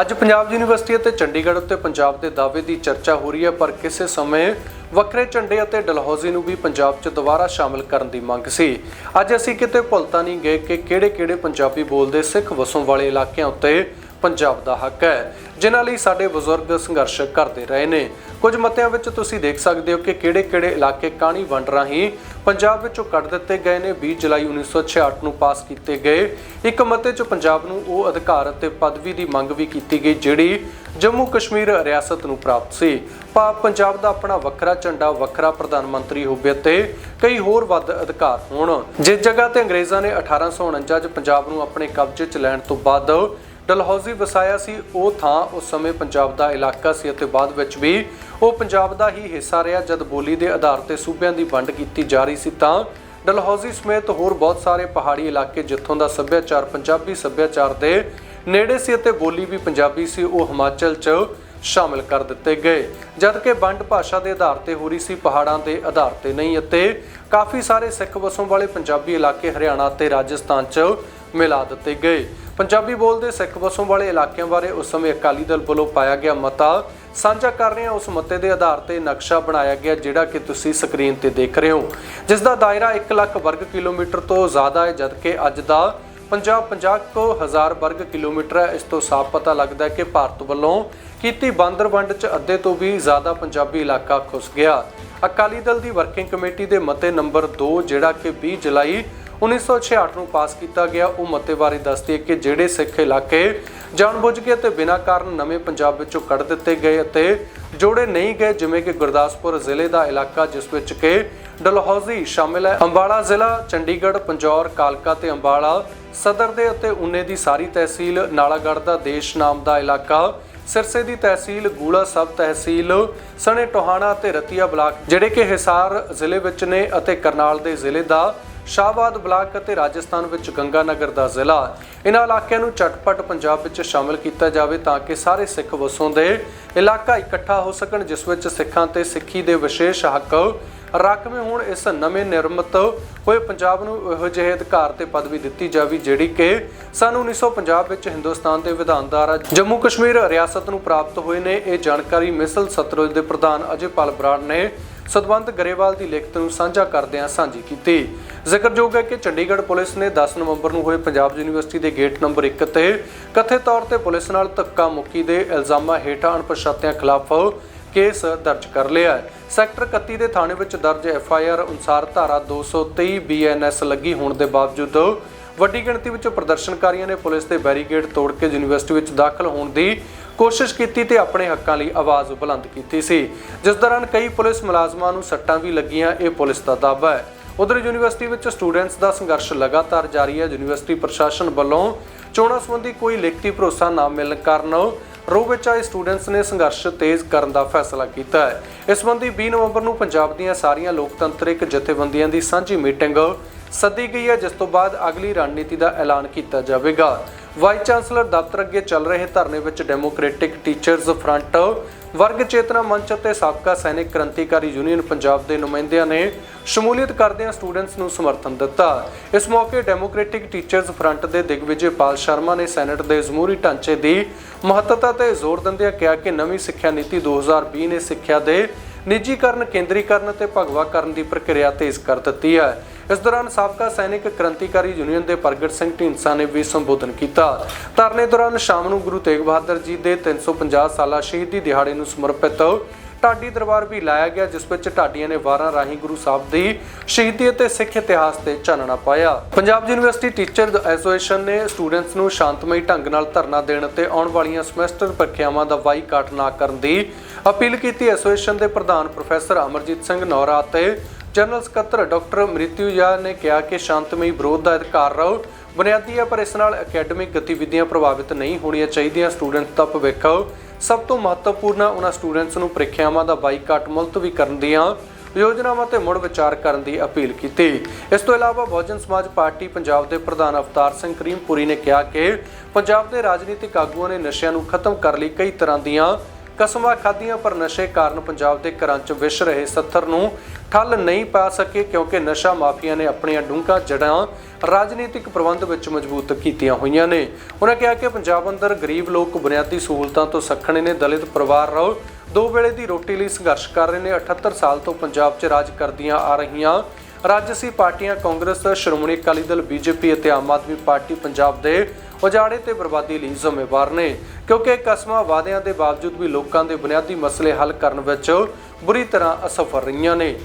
ਅੱਜ ਪੰਜਾਬ ਯੂਨੀਵਰਸਿਟੀ ਅਤੇ ਚੰਡੀਗੜ੍ਹ ਉੱਤੇ ਪੰਜਾਬ ਦੇ ਦਾਅਵੇ ਦੀ ਚਰਚਾ ਹੋ ਰਹੀ ਹੈ, ਪਰ ਕਿਸੇ ਸਮੇਂ ਵੱਖਰੇ ਝੰਡੇ ਅਤੇ ਡਲਹੌਜ਼ੀ ਨੂੰ ਵੀ ਪੰਜਾਬ 'ਚ ਦੁਬਾਰਾ ਸ਼ਾਮਲ ਕਰਨ ਦੀ ਮੰਗ ਸੀ। ਅੱਜ ਅਸੀਂ ਕਿਤੇ ਭੁੱਲਤਾ ਨਹੀਂ ਗਏ ਕਿ ਕਿਹੜੇ-ਕਿਹੜੇ ਪੰਜਾਬੀ ਬੋਲਦੇ ਸਿੱਖ ਵਸੋਂ ਵਾਲੇ ਇਲਾਕਿਆਂ ਉੱਤੇ ਪੰਜਾਬ ਦਾ ਹੱਕ ਹੈ। ਜਿਨ੍ਹਾਂ ਲਈ ਸਾਡੇ ਬਜ਼ੁਰਗ ਸੰਘਰਸ਼ ਕਰਦੇ ਰਹੇ ਨੇ। ਕੁਝ ਮਤਿਆਂ ਵਿੱਚ ਤੁਸੀਂ ਦੇਖ ਸਕਦੇ ਹੋ ਕਿ ਕਿਹੜੇ-ਕਿਹੜੇ ਇਲਾਕੇ ਕਾਣੀ ਵੰਡ ਰਾਹੀਂ ਪੰਜਾਬ ਵਿੱਚੋਂ ਕੱਢ ਦਿੱਤੇ ਗਏ ਨੇ। 20 ਜੁਲਾਈ 1966 ਨੂੰ ਪਾਸ ਕੀਤੇ ਗਏ। ਇੱਕ ਮਤੇ 'ਚ ਪੰਜਾਬ ਨੂੰ ਉਹ ਅਧਿਕਾਰ ਅਤੇ ਪਦਵੀ ਦੀ ਮੰਗ ਵੀ ਕੀਤੀ ਗਈ, ਜਿਹੜੀ ਜੰਮੂ ਕਸ਼ਮੀਰ ਰਿਆਸਤ ਨੂੰ ਪ੍ਰਾਪਤ ਸੀ। ਭਾਵ ਪੰਜਾਬ ਦਾ ਆਪਣਾ ਵੱਖਰਾ ਝੰਡਾ, ਵੱਖਰਾ ਪ੍ਰਧਾਨ ਮੰਤਰੀ ਹੋਵੇ ਤੇ ਕਈ ਹੋਰ ਵੱਧ ਅਧਿਕਾਰ ਹੋਣ। ਜਿਸ ਜਗ੍ਹਾ ਤੇ ਅੰਗਰੇਜ਼ਾਂ ਨੇ 1849 'ਚ ਪੰਜਾਬ ਨੂੰ ਆਪਣੇ ਕਬਜ਼ੇ 'ਚ ਲੈਣ ਤੋਂ ਬਾਅਦ ਡਲਹੌਜ਼ੀ ਵਸਾਇਆ ਸੀ। ਉਹ ਥਾਂ ਉਸ ਸਮੇਂ ਪੰਜਾਬ ਦਾ ਇਲਾਕਾ ਸੀ ਅਤੇ ਬਾਅਦ ਵਿੱਚ ਵੀ ਉਹ ਪੰਜਾਬ ਦਾ ਹੀ ਹਿੱਸਾ ਰਿਹਾ। ਜਦ ਬੋਲੀ ਦੇ ਆਧਾਰ ਤੇ ਸੂਬਿਆਂ ਦੀ ਵੰਡ ਕੀਤੀ ਜਾ ਰਹੀ ਸੀ ਤਾਂ ਡਲਹੌਜ਼ੀ ਸਮੇਤ ਹੋਰ ਬਹੁਤ ਸਾਰੇ ਪਹਾੜੀ ਇਲਾਕੇ ਜਿੱਥੋਂ ਦਾ ਸੱਭਿਆਚਾਰ ਪੰਜਾਬੀ ਸੱਭਿਆਚਾਰ ਦੇ ਨੇੜੇ ਸੀ ਅਤੇ ਬੋਲੀ ਵੀ ਪੰਜਾਬੀ ਸੀ, ਉਹ ਹਿਮਾਚਲ 'ਚ ਸ਼ਾਮਿਲ ਕਰ ਦਿੱਤੇ ਗਏ। ਜਦਕਿ ਵੰਡ ਭਾਸ਼ਾ ਦੇ ਆਧਾਰ ਤੇ ਹੋ ਰਹੀ ਸੀ, ਪਹਾੜਾਂ ਦੇ ਆਧਾਰ ਤੇ ਨਹੀਂ ਅਤੇ ਕਾਫੀ ਸਾਰੇ ਸਿੱਖ ਵਸੋਂ ਵਾਲੇ ਪੰਜਾਬੀ ਇਲਾਕੇ ਹਰਿਆਣਾ ਤੇ ਰਾਜਸਥਾਨ 'ਚ ਮਿਲਾ ਦਿੱਤੇ ਗਏ। ਪੰਜਾਬੀ ਬੋਲਦੇ ਸਿੱਖ ਵਸੋਂ ਵਾਲੇ ਇਲਾਕਿਆਂ ਬਾਰੇ ਉਸ ਸਮੇਂ ਅਕਾਲੀ ਦਲ ਵੱਲੋਂ ਪਾਇਆ ਗਿਆ ਮਤਾ। ਸਾਂਝਾ ਕਰ ਰਹੇ ਹਾਂ ਉਸ ਮਤੇ ਦੇ ਆਧਾਰ ਤੇ ਨਕਸ਼ਾ ਬਣਾਇਆ ਗਿਆ ਜਿਹੜਾ ਕਿ ਤੁਸੀਂ ਸਕਰੀਨ ਤੇ ਦੇਖ ਰਹੇ ਹੋ। ਜਿਸ ਦਾ ਦਾਇਰਾ 1 ਲੱਖ ਵਰਗ ਕਿਲੋਮੀਟਰ ਤੋਂ ਜ਼ਿਆਦਾ ਹੈ, ਜਦਕਿ ਅੱਜ ਦਾ ਪੰਜਾਬ 50 ਕੁ ਹਜ਼ਾਰ ਵਰਗ ਕਿਲੋਮੀਟਰ ਹੈ। ਇਸ ਤੋਂ ਸਾਫ਼ ਪਤਾ ਲੱਗਦਾ ਹੈ ਕਿ ਭਾਰਤ ਵੱਲੋਂ ਕੀਤੀ ਬਾਂਦਰ ਵੰਡ 'ਚ ਅੱਧੇ ਤੋਂ ਵੀ ਜ਼ਿਆਦਾ ਪੰਜਾਬੀ ਇਲਾਕਾ ਖੁੱਸ ਗਿਆ। ਅਕਾਲੀ ਦਲ ਦੀ ਵਰਕਿੰਗ ਕਮੇਟੀ ਦੇ ਮਤੇ ਨੰਬਰ 2 ਜਿਹੜਾ ਕਿ 20 ਜੁਲਾਈ 1966 ਨੂੰ ਪਾਸ ਕੀਤਾ ਗਿਆ। ਉਹ ਮਤੇ ਬਾਰੇ ਦੱਸਦੀ ਹੈ ਕਿ ਜਿਹੜੇ ਸਿੱਖ ਇਲਾਕੇ ਜਾਣਬੁੱਝ ਕੇ ਅਤੇ ਬਿਨਾਂ ਕਾਰਨ ਨਵੇਂ ਪੰਜਾਬ ਵਿੱਚੋਂ ਕੱਢ ਦਿੱਤੇ ਗਏ ਅਤੇ ਜੋੜੇ ਨਹੀਂ ਗਏ, ਜਿਵੇਂ ਕਿ ਗੁਰਦਾਸਪੁਰ ਜ਼ਿਲ੍ਹੇ ਦਾ ਇਲਾਕਾ, ਜਿਸ ਵਿੱਚ ਕਿ ਡਲਹੌਜ਼ੀ ਸ਼ਾਮਿਲ ਹੈ। ਅੰਬਾਲਾ ਜ਼ਿਲ੍ਹਾ, ਚੰਡੀਗੜ੍ਹ, ਪੰਜੌਰ, ਕਾਲਕਾ ਤੇ ਅੰਬਾਲਾ ਸਦਰ ਦੇ ਅਤੇ ਉਨੇ ਦੀ ਸਾਰੀ ਤਹਿਸੀਲ, ਨਾਲਾਗੜ੍ਹ ਦਾ ਦੇਸ਼ ਨਾਮ ਦਾ ਇਲਾਕਾ, ਸਿਰਸੇ ਦੀ ਤਹਿਸੀਲ, ਗੂੜਾ ਸਬ ਤਹਿਸੀਲ, ਸਣੇ ਟੋਹਾਣਾ ਤੇ ਰਤੀਆ ਬਲਾਕ, ਜਿਹੜੇ ਕਿ ਹਿਸਾਰ ਜ਼ਿਲ੍ਹੇ ਵਿੱਚ ਨੇ ਅਤੇ ਕਰਨਾਲ ਦੇ ਜ਼ਿਲ੍ਹੇ ਦਾ ਸ਼ਾਹਬਾਦ ਬਲਾਕ ਅਤੇ ਰਾਜਸਥਾਨ ਵਿੱਚ ਗੰਗਾਨਗਰ ਦਾ ਜ਼ਿਲ੍ਹਾ। ਇਹਨਾਂ ਇਲਾਕਿਆਂ ਨੂੰ ਚਟਪਟ ਪੰਜਾਬ ਵਿੱਚ ਸ਼ਾਮਲ ਕੀਤਾ ਜਾਵੇ ਤਾਂ ਕਿ ਸਾਰੇ ਸਿੱਖ ਵਸੋਂ ਦੇ ਇਲਾਕਾ ਇਕੱਠਾ ਹੋ ਸਕਣ, ਜਿਸ ਵਿੱਚ ਸਿੱਖਾਂ ਤੇ ਸਿੱਖੀ ਦੇ ਵਿਸ਼ੇਸ਼ ਹੱਕ ਰਾਖਵੇਂ ਹੋਣ। ਇਸ ਨਵੇਂ ਨਿਰਮਿਤ ਹੋਏ ਪੰਜਾਬ ਨੂੰ ਇਹੋ ਜਿਹੇ ਅਧਿਕਾਰ ਤੇ ਪਦਵੀ ਦਿੱਤੀ ਜਾਵੇ, ਜਿਹੜੀ ਕਿ ਸਨ 1950 ਵਿੱਚ ਹਿੰਦੁਸਤਾਨ ਦੇ ਵਿਧਾਨਦਾਰਾ ਜੰਮੂ ਕਸ਼ਮੀਰ ਰਿਆਸਤ ਨੂੰ ਪ੍ਰਾਪਤ ਹੋਏ ਨੇ। ਇਹ ਜਾਣਕਾਰੀ ਮਿਸਲ ਸਤਲੁਜ ਦੇ ਪ੍ਰਧਾਨ ਅਜੇ ਪਾਲ ਬਰਾੜ ਨੇ ਸਤਵੰਤ ਗਰੇਵਾਲ ਦੀ ਲਿਖਤ ਨੂੰ ਸਾਂਝਾ ਕਰਦਿਆਂ ਸਾਂਝੀ ਕੀਤੀ। ਜ਼ਿਕਰਯੋਗ ਹੈ ਕਿ ਚੰਡੀਗੜ੍ਹ ਪੁਲਿਸ ਨੇ 10 ਨਵੰਬਰ ਨੂੰ ਹੋਏ ਪੰਜਾਬ ਯੂਨੀਵਰਸਿਟੀ ਦੇ ਗੇਟ ਨੰਬਰ 1 ਤੇ ਕਥਿਤ ਤੌਰ ਤੇ ਪੁਲਿਸ ਨਾਲ ਧੱਕਾ ਮੁੱਕੀ ਦੇ ਇਲਜ਼ਾਮਾਂ ਹੇਠਾਂ ਅਣਪਛਾਤਿਆਂ ਖਿਲਾਫ ਕੇਸ ਦਰਜ ਕਰ ਲਿਆ ਹੈ। ਸੈਕਟਰ 31 ਦੇ ਥਾਣੇ ਵਿੱਚ ਦਰਜ ਐਫ ਆਈ ਆਰ ਅਨੁਸਾਰ ਧਾਰਾ 223 ਬੀਐਨਐਸ ਲੱਗੀ ਹੋਣ ਦੇ ਬਾਵਜੂਦ ਵੱਡੀ ਗਿਣਤੀ ਵਿੱਚ ਪ੍ਰਦਰਸ਼ਨਕਾਰੀਆਂ ਨੇ ਪੁਲਿਸ ਦੇ ਬੈਰੀਕੇਡ ਤੋੜ ਕੇ ਯੂਨੀਵਰਸਿਟੀ ਵਿੱਚ ਦਾਖਲ ਹੋਣ ਦੀ ਕੋਸ਼ਿਸ਼ ਕੀਤੀ ਤੇ ਆਪਣੇ ਹੱਕਾਂ ਲਈ ਆਵਾਜ਼ ਬੁਲੰਦ ਕੀਤੀ ਸੀ। ਜਿਸ ਦੌਰਾਨ ਕਈ ਪੁਲਿਸ ਮੁਲਾਜ਼ਮਾਂ ਨੂੰ ਸੱਟਾਂ ਵੀ ਲੱਗੀਆਂ, ਇਹ ਪੁਲਿਸ ਦਾ ਦਾਅਵਾ ਹੈ। ਉਧਰ ਯੂਨੀਵਰਸਿਟੀ ਵਿੱਚ ਸਟੂਡੈਂਟਸ ਦਾ ਸੰਘਰਸ਼ ਲਗਾਤਾਰ ਜਾਰੀ ਹੈ। ਯੂਨੀਵਰਸਿਟੀ ਪ੍ਰਸ਼ਾਸਨ ਵੱਲੋਂ ਚੋਣਾਂ ਸੰਬੰਧੀ ਕੋਈ ਲਿਖਤੀ ਭਰੋਸਾ ਨਾ ਮਿਲਣ ਕਾਰਨ ਰੋਹ ਵਿੱਚ ਆਏ ਸਟੂਡੈਂਟਸ ਨੇ ਸੰਘਰਸ਼ ਤੇਜ਼ ਕਰਨ ਦਾ ਫੈਸਲਾ ਕੀਤਾ ਹੈ। ਇਸ ਸੰਬੰਧੀ 20 ਨਵੰਬਰ ਨੂੰ ਪੰਜਾਬ ਦੀਆਂ ਸਾਰੀਆਂ ਲੋਕਤੰਤਰਿਕ ਜਥੇਬੰਦੀਆਂ ਦੀ ਸਾਂਝੀ ਮੀਟਿੰਗ ਸੱਦੀ ਗਈ ਹੈ, ਜਿਸ ਤੋਂ ਬਾਅਦ ਅਗਲੀ ਰਣਨੀਤੀ ਦਾ ਐਲਾਨ ਕੀਤਾ ਜਾਵੇਗਾ। ਵਾਈਸ ਚਾਂਸਲਰ ਦਫ਼ਤਰ ਅੱਗੇ ਚੱਲ ਰਹੇ ਧਰਨੇ ਵਿੱਚ ਡੈਮੋਕ੍ਰੈਟਿਕ ਟੀਚਰਜ਼ ਫਰੰਟ, ਵਰਗ ਚੇਤਨਾ ਮੰਚ ਅਤੇ ਸਾਬਕਾ ਸੈਨਿਕ ਕ੍ਰਾਂਤੀਕਾਰੀ ਯੂਨੀਅਨ ਪੰਜਾਬ ਦੇ ਨੁਮਾਇੰਦਿਆਂ ਨੇ ਸ਼ਮੂਲੀਅਤ ਕਰਦਿਆਂ ਸਟੂਡੈਂਟਸ ਨੂੰ ਸਮਰਥਨ ਦਿੱਤਾ। ਇਸ ਮੌਕੇ ਡੈਮੋਕ੍ਰੈਟਿਕ ਟੀਚਰਜ਼ ਫਰੰਟ ਦੇ ਦਿਗਵਿਜੇ ਪਾਲ ਸ਼ਰਮਾ ਨੇ ਸੈਨੇਟ ਦੇ ਜ਼ਮੂਰੀ ਢਾਂਚੇ ਦੀ ਮਹੱਤਤਾ ਤੇ ਜ਼ੋਰ ਦਿੰਦਿਆਂ ਕਿਹਾ ਕਿ ਨਵੀਂ ਸਿੱਖਿਆ ਨੀਤੀ 2020 ਨੇ ਸਿੱਖਿਆ ਦੇ ਨਿੱਜੀਕਰਨ, ਕੇਂਦਰੀਕਰਨ ਤੇ ਭਗਵਾਕਰਨ ਦੀ ਪ੍ਰਕਿਰਿਆ ਤੇਜ਼ ਕਰ ਦਿੱਤੀ ਹੈ। ਇਸ ਦੌਰਾਨ ਸਾਬਕਾ ਸੈਨਿਕ ਕ੍ਰਾਂਤੀਕਾਰੀ ਯੂਨੀਅਨ ਦੇ ਪ੍ਰਗਟ ਸਿੰਘ ਢੀਂਡਸਾ ਨੇ ਵੀ ਸੰਬੋਧਨ ਕੀਤਾ। ਧਰਨੇ ਦੌਰਾਨ ਸ਼ਾਮ ਨੂੰ ਗੁਰੂ ਤੇਗ ਬਹਾਦਰ ਜੀ ਦੇ 350 ਸਾਲਾ ਸ਼ਹੀਦੀ ਦਿਹਾੜੇ ਨੂੰ ਸਮਰਪਿਤ ਢਾਡੀ ਦਰਬਾਰ ਵੀ ਲਾਇਆ ਗਿਆ, ਜਿਸ ਵਿੱਚ ਢਾਡੀਆਂ ਨੇ ਵਾਰਾਂ ਰਾਹੀਂ ਗੁਰੂ ਸਾਹਿਬ ਦੀ ਸ਼ਹੀਦੀ ਅਤੇ ਸਿੱਖ ਇਤਿਹਾਸ ਤੇ ਚਾਨਣਾ ਪਾਇਆ। ਪੰਜਾਬ ਯੂਨੀਵਰਸਿਟੀ ਟੀਚਰ ਐਸੋਸੀਏਸ਼ਨ ਨੇ ਸਟੂਡੈਂਟਸ ਨੂੰ ਸ਼ਾਂਤਮਈ ਢੰਗ ਨਾਲ ਧਰਨਾ ਦੇਣ ਤੇ ਆਉਣ ਵਾਲੀਆਂ ਸਮੈਸਟਰ ਪ੍ਰੀਖਿਆਵਾਂ ਦਾ ਬਾਈਕਾਟ ਨਾ ਕਰਨ ਦੀ ਅਪੀਲ ਕੀਤੀ। ਐਸੋਸੀਏਸ਼ਨ ਦੇ ਪ੍ਰਧਾਨ ਪ੍ਰੋਫੈਸਰ ਅਮਰਜੀਤ ਸਿੰਘ ਨੌਰਾ ਅਤੇ ਜਨਰਲ ਸਕੱਤਰ ਡਾਕਟਰ ਮ੍ਰਿਤਿਊਜਾ ਨੇ ਕਿਹਾ ਕਿ ਸ਼ਾਂਤਮਈ ਵਿਰੋਧ ਦਾ ਅਧਿਕਾਰ ਰਹੋ। ਬੁਨਿਆਦੀ ਹੈ, ਪਰ ਇਸ ਨਾਲ ਅਕੈਡਮਿਕ ਗਤੀਵਿਧੀਆਂ ਪ੍ਰਭਾਵਿਤ ਨਹੀਂ ਹੋਣੀਆਂ ਚਾਹੀਦੀਆਂ। ਸਟੂਡੈਂਟਸ ਦਾ ਭਵਿੱਖ ਸਭ ਤੋਂ ਮਹੱਤਵਪੂਰਨ ਉਹਨਾਂ ਸਟੂਡੈਂਟਸ ਨੂੰ ਪ੍ਰੀਖਿਆਵਾਂ ਦਾ ਬਾਈਕਾਟ ਮੁਲਤਵੀ ਕਰਨ ਦੀਆਂ ਯੋਜਨਾਵਾਂ ਤੇ ਮੁੜ ਵਿਚਾਰ ਕਰਨ ਦੀ ਅਪੀਲ ਕੀਤੀ। ਇਸ ਤੋਂ ਇਲਾਵਾ ਬਹੁਜਨ ਸਮਾਜ ਪਾਰਟੀ ਪੰਜਾਬ ਦੇ ਪ੍ਰਧਾਨ ਅਵਤਾਰ ਸਿੰਘ ਕਰੀਮਪੁਰੀ ਨੇ ਕਿਹਾ ਕਿ ਪੰਜਾਬ ਦੇ ਰਾਜਨੀਤਿਕ ਆਗੂਆਂ ਨੇ ਨਸ਼ਿਆਂ ਨੂੰ ਖਤਮ ਕਰਨ ਲਈ ਕਈ ਤਰ੍ਹਾਂ ਦੀਆਂ ਕਸਮਾਂ ਖਾਧੀਆਂ ਪਰ ਨਸ਼ੇ ਕਾਰਨ ਪੰਜਾਬ ਦੇ ਘਰਾਂ 'ਚ ਵਿਸ਼ ਰਹੇ ਸੱਥਰ ਨੂੰ ਠੱਲ ਨਹੀਂ ਪਾ ਸਕੇ ਕਿਉਂਕਿ ਨਸ਼ਾ ਮਾਫੀਆ ਨੇ ਆਪਣੀਆਂ ਡੂੰਘਾ ਜੜ੍ਹਾਂ ਰਾਜਨੀਤਿਕ ਪ੍ਰਬੰਧ ਵਿੱਚ ਮਜ਼ਬੂਤ ਕੀਤੀਆਂ ਹੋਈਆਂ ਨੇ। ਉਹਨਾਂ ਕਿਹਾ ਕਿ ਪੰਜਾਬ ਅੰਦਰ ਗਰੀਬ ਲੋਕ ਬੁਨਿਆਦੀ ਸਹੂਲਤਾਂ ਤੋਂ ਸੱਖਣੇ ਨੇ ਦਲਿਤ ਪਰਿਵਾਰ ਰੋ ਦੋ ਵੇਲੇ ਦੀ ਰੋਟੀ ਲਈ ਸੰਘਰਸ਼ ਕਰ ਰਹੇ ਨੇ। 78 ਸਾਲ ਤੋਂ ਪੰਜਾਬ 'ਚ ਰਾਜ ਕਰਦੀਆਂ ਆ ਰਹੀਆਂ ਰਾਜਸੀ ਪਾਰਟੀਆਂ ਕਾਂਗਰਸ, ਸ਼੍ਰੋਮਣੀ ਅਕਾਲੀ ਦਲ, ਬੀਜੇਪੀ ਅਤੇ ਆਮ ਆਦਮੀ ਪਾਰਟੀ ਪੰਜਾਬ ਦੇ ਉਜਾੜੇ ਤੇ ਬਰਬਾਦੀ ਲਈ ਜ਼ਿੰਮੇਵਾਰ ਨੇ। ਕਿਉਂਕਿ ਕਸਮਾਂ ਵਾਅਦਿਆਂ ਦੇ ਬਾਵਜੂਦ ਵੀ ਲੋਕਾਂ ਦੇ ਬੁਨਿਆਦੀ ਮਸਲੇ ਹੱਲ ਕਰਨ ਵਿੱਚ ਬੁਰੀ ਤਰ੍ਹਾਂ ਅਸਫਲ ਰਹੀਆਂ ਨੇ।